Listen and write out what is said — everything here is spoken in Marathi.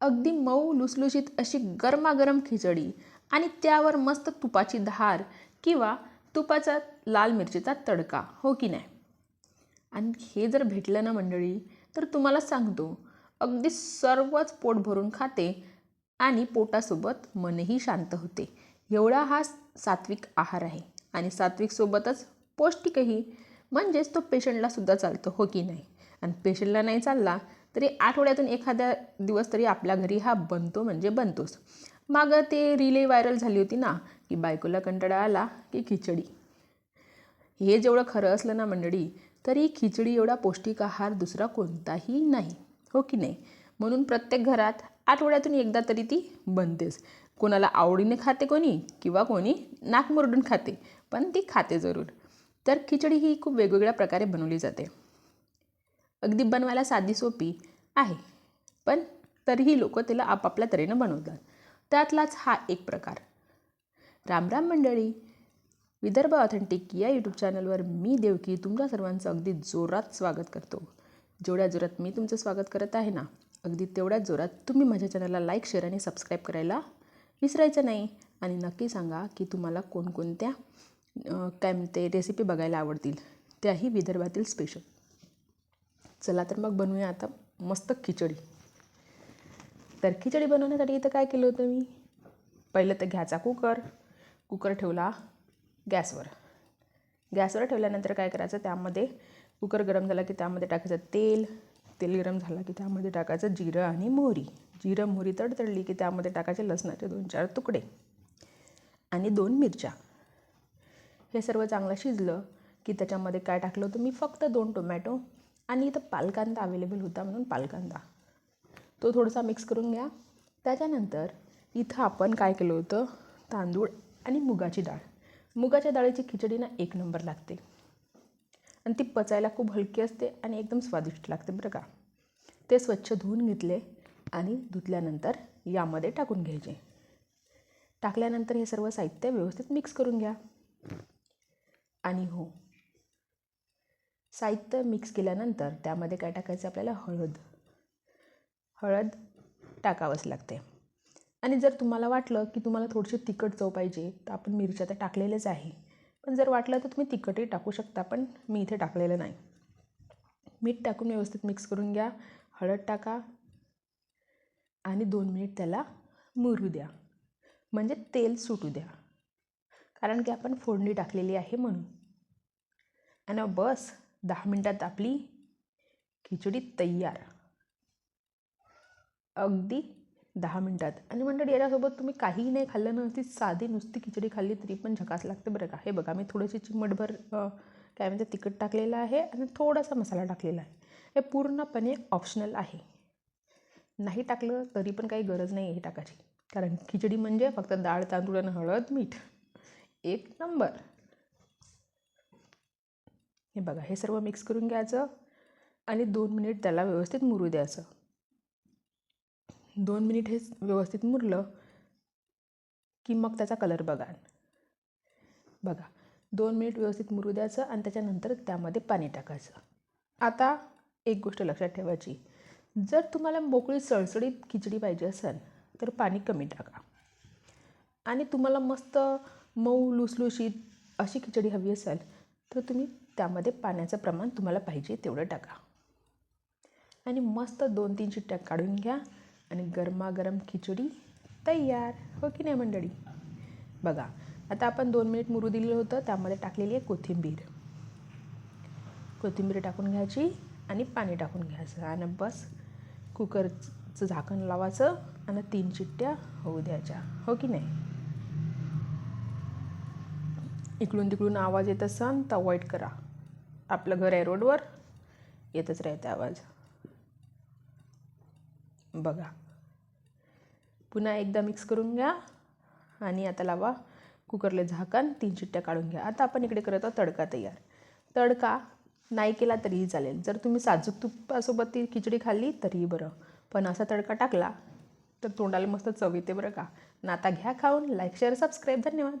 अगदी मऊ लुसलुशीत अशी गरमागरम खिचडी आणि त्यावर मस्त तुपाची धार किंवा तुपाचा लाल मिरचीचा तडका हो की नाही? आणि हे जर भेटलं ना मंडळी तर तुम्हाला सांगतो अगदी सर्वच पोट भरून खाते आणि पोटासोबत मनही शांत होते. एवढा हा सात्विक आहार आहे आणि सात्विकसोबतच पौष्टिकही म्हणजेच तो पेशंटला सुद्धा चालतो हो की नाही? आणि पेशंटला नाही चालला तरी आठवड्यातून एखादा दिवस तरी आपल्या घरी हा बनतो म्हणजे बनतोच. मागं ते रिले व्हायरल झाली होती ना की बायकोला कंटाळा आला की खिचडी. हे जेवढं खरं असलं ना मंडळी तरी खिचडी एवढा पौष्टिक आहार दुसरा कोणताही नाही हो की नाही? म्हणून प्रत्येक घरात आठवड्यातून एकदा तरी ती बनतेच. कोणाला आवडीने खाते कोणी किंवा कोणी नाकमुरडून खाते पण ती खाते जरूर. तर खिचडी ही खूप वेगवेगळ्या प्रकारे बनवली जाते. अगदी बनवायला साधी सोपी आहे. पण तरीही लोक तिला आपापल्या तऱ्हेनं बनवतात. त्यातलाच हा एक प्रकार. राम राम मंडळी विदर्भ ऑथेंटिक या यूट्यूब चॅनलवर मी देवकी तुमच्या सर्वांचं अगदी जोरात स्वागत करतो. जेवढ्या जोरात मी तुमचं स्वागत करत आहे ना अगदी तेवढ्याच जोरात तुम्ही माझ्या चॅनलला लाईक शेअर आणि सबस्क्राईब करायला विसरायचं नाही. आणि नक्की सांगा की तुम्हाला कोणकोणत्या काय म्हणते रेसिपी बघायला आवडतील त्याही विदर्भातील स्पेशल चला तर मग बनवूया आता. मस्त खिचडी. तर खिचडी बनवण्यासाठी इथं काय केलं होतं मी? पहिलं तर घ्यायचा कुकर. कुकर ठेवला गॅसवर. गॅसवर ठेवल्यानंतर काय करायचं? त्यामध्ये कुकर गरम झाला की त्यामध्ये टाकायचं तेल. तेल गरम झाला की त्यामध्ये टाकायचं जिरं आणि मोहरी. जिरं मोहरी तडतडली की त्यामध्ये टाकायचे लसणाचे दोन चार तुकडे आणि दोन मिरच्या. हे सर्व चांगलं शिजलं की त्याच्यामध्ये काय टाकलं होतं मी? फक्त दोन टोमॅटो आणि इथं पालकांदा अवेलेबल होता म्हणून पालकांदा. तो थोडासा मिक्स करून घ्या. त्याच्यानंतर इथं आपण काय केलं होतं? तांदूळ आणि मुगाची डाळ. मुगाच्या डाळीची खिचडी ना एक नंबर लागते. आणि ती पचायला खूप हलकी असते आणि एकदम स्वादिष्ट लागते बरं का. ते स्वच्छ धुवून घेतले आणि धुतल्यानंतर यामध्ये टाकून घ्यायचे. टाकल्यानंतर हे सर्व साहित्य व्यवस्थित मिक्स करून घ्या. आणि हो साहित्य मिक्स केल्यानंतर त्यामध्ये काय टाकायचं आपल्याला? हळद. हळद टाकावंच लागते. आणि जर तुम्हाला वाटलं की तुम्हाला थोडीशी तिखट चव पाहिजे तर आपण मिरच्या तर टाकलेलेच आहे. पण जर वाटलं तर तुम्ही तिखटही टाकू शकता पण मी इथे टाकलेलं नाही. मीठ टाकून व्यवस्थित मिक्स करून घ्या. हळद टाका. आणि दोन मिनिट त्याला मुरू द्या. म्हणजे तेल सुटू द्या. कारण की आपण फोडणी टाकलेली आहे म्हणून. आणि बस दहा मिनटात आपली खिचडी तयार. अगदी दहा मिनटात. आणि मंडळी याच्यासोबत तुम्ही काहीही नाही खाल्लं ना ती साधी नुसती खिचडी खाल्ली तरी पण झकास लागते बरं का. हे बघा मी थोडीशी चिमटभर काय म्हणते तिखट टाकलेलं आहे आणि थोडासा मसाला टाकलेला आहे. हे पूर्णपणे ऑप्शनल आहे. नाही टाकलं तरी पण काही गरज नाही हे टाकायची. कारण खिचडी म्हणजे फक्त डाळ तांदूळ आणि हळद मीठ. एक नंबर. हे बघा हे सर्व मिक्स करून घ्यायचं आणि दोन मिनिट त्याला व्यवस्थित मुरू द्यायचं. दोन मिनिट हे व्यवस्थित मुरलं की मग त्याचा कलर बघा बघा दोन मिनिट व्यवस्थित मुरू द्यायचं आणि त्याच्यानंतर त्यामध्ये पाणी टाकायचं. आता एक गोष्ट लक्षात ठेवायची. जर तुम्हाला मोकळी सळसळीत खिचडी पाहिजे असेल तर पाणी कमी टाका. आणि तुम्हाला मस्त मऊ लुसलुशीत अशी खिचडी हवी असेल तर तुम्ही त्यामध्ये पाण्याचं प्रमाण तुम्हाला पाहिजे तेवढं टाका. आणि मस्त दोन तीन चिट्ट्या काढून घ्या आणि गरमागरम खिचडी तयार हो की नाही मंडळी? बघा आता आपण दोन मिनिट मुरू दिलेलं होतं त्यामध्ये टाकलेली आहे कोथिंबीर. कोथिंबीर टाकून घ्यायची आणि पाणी टाकून घ्यायचं. आणि बस कुकरचं झाकण लावायचं आणि तीन चिट्ट्या होऊ द्यायच्या. हो की नाही? इकडून तिकडून आवाज येत असाल तर अवॉइड करा. आपलं घर आहे रोडवर. येतच राहते आवाज. बघा. पुन्हा एकदा मिक्स करून घ्या आणि आता लावा कुकरले झाकण. तीन चिट्ट्या काढून घ्या. आता आपण इकडे करत आहोत तडका तयार. तडका नाही केला तरीही चालेल. जर तुम्ही साजूक तुपासोबत ती खिचडी खाल्ली तरीही बरं. पण असा तडका टाकला तर तोंडाला मस्त चव येते बरं का? नाता घ्या खाऊन. लाईक शेअर सबस्क्राईब धन्यवाद.